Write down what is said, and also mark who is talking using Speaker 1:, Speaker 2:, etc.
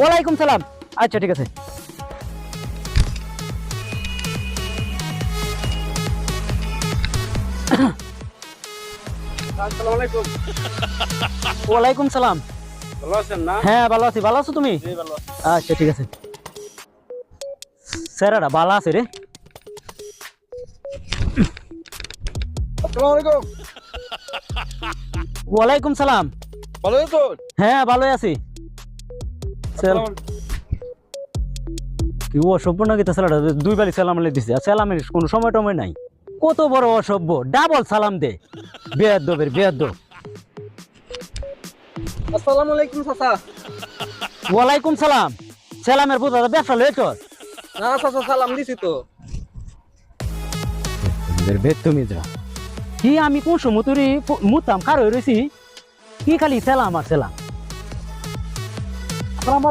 Speaker 1: ওয়ালাইকুম সালাম। আচ্ছা ঠিক আছে। ওয়ালাইকুম সালাম।
Speaker 2: ভালো আছেন না?
Speaker 1: হ্যাঁ ভালো আছি। ভালো আছো তুমি। আচ্ছা ঠিক আছে। স্যারারা ভালো আছে রে। ওয়ালাইকুম সালাম।
Speaker 2: ভালো আছো?
Speaker 1: হ্যাঁ ভালোই আছি। কি অসভ্য নাকি তো দুই সালাম দিছে। আর সালামের কোনো সময় টময় নাই। কত বড় অসভ্য। ডাবল সালাম দে। বেয়াদ্দবের বেয়াদ্দব
Speaker 2: আসসালামু আলাইকুম চাচা।
Speaker 1: ওয়ালাইকুম সালাম। সালামের বুঝা ব্যবসা লয়ে চল।
Speaker 2: না চাচা সালাম দিছি তো।
Speaker 1: তুমি যা কি আমি কোন সময় তুই মুতাম কার হয়ে রয়েছি কি খালি সেলাম আর সেলাম। আসসালামু